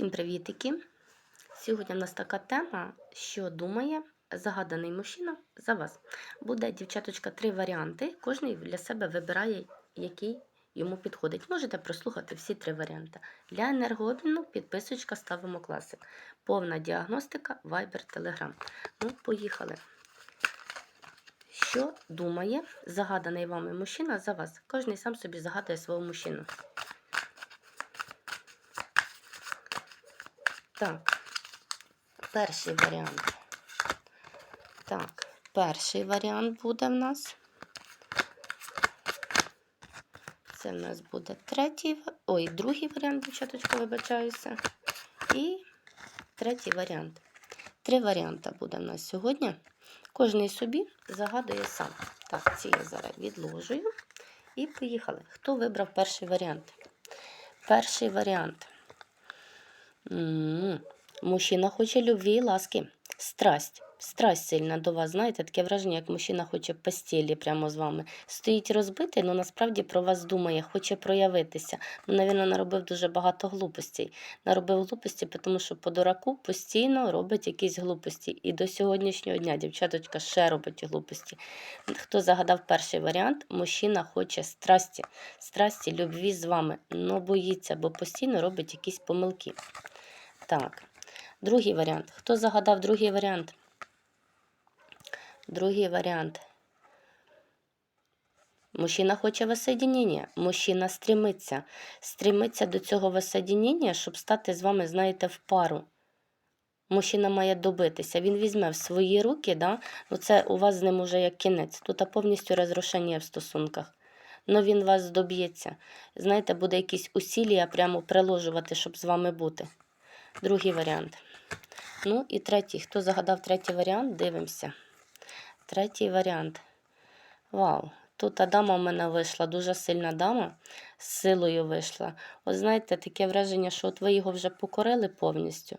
Всім привітики! Сьогодні в нас така тема, що думає загаданий мужчина за вас. Буде, дівчаточка, три варіанти. Кожний для себе вибирає, який йому підходить. Можете прослухати всі три варіанти. Для енергообміну підписочка ставимо класик. Повна діагностика, Viber, Telegram. Ну, поїхали. Що думає загаданий вами мужчина за вас? Кожний сам собі загадує свого мужчину. Так, перший варіант. Так, перший варіант буде в нас. Це в нас буде третій, ой, другий варіант, дівчаточка, вибачаюся. І третій варіант. Три варіанти буде в нас сьогодні. Кожний собі загадує сам. Так, ці я зараз відложую. І поїхали. Хто вибрав перший варіант? Перший варіант. М, Мужчина хоче любві і ласки. Страсть. Страсть сильна до вас. Знаєте, таке враження, як мужчина хоче постілі прямо з вами. Стоїть розбитий, але насправді про вас думає, хоче проявитися. Ну, навірно, наробив дуже багато глупостей. Наробив глупості, тому що по дураку постійно робить якісь глупості. І до сьогоднішнього дня дівчаточка ще робить глупості. Хто загадав перший варіант, мужчина хоче страсті, страсті, любві з вами, но боїться, бо постійно робить якісь помилки. Так, другий варіант. Хто загадав другий варіант? Другий варіант. Мужчина хоче воссоединення. Мужчина стремиться. Стремиться до цього воссоединення, щоб стати з вами, знаєте, в пару. Мужчина має добитися. Він візьме в свої руки, да? ну це у вас з ним уже як кінець. Тут повністю розрушення в стосунках. Но він вас доб'ється. Знаєте, буде якісь усілля прямо приложувати, щоб з вами бути. Другий варіант. Ну і третій. Хто загадав третій варіант, дивимося. Третій варіант. Вау! Тут дама в мене вийшла, дуже сильна дама, з силою вийшла. От знаєте, таке враження, що от ви його вже покорили повністю.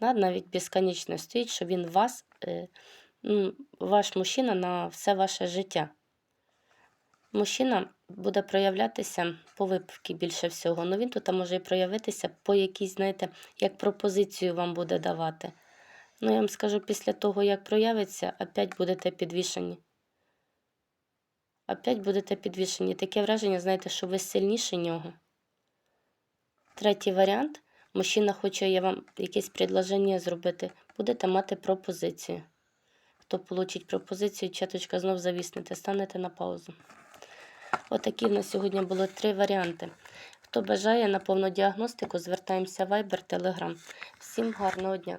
Навіть безконечно стоїть, що він вас, е, ну, ваш мужчина на все ваше життя. Мужчина буде проявлятися по випивки більше всього. Ну він тут може і проявитися по якійсь, знаєте, як пропозицію вам буде давати. Ну, я вам скажу, після того, як проявиться, опять будете підвішені. Опять будете підвішені. Таке враження, знаєте, що ви сильніші нього. Третій варіант. Мужчина хоче я вам якесь предложення зробити. Будете мати пропозицію. Хто получить пропозицію, чаточка знов завіснете, станете на паузу. Отакі в нас сьогодні було три варіанти. Хто бажає на повну діагностику, звертаємося в Viber, Telegram. Всім гарного дня!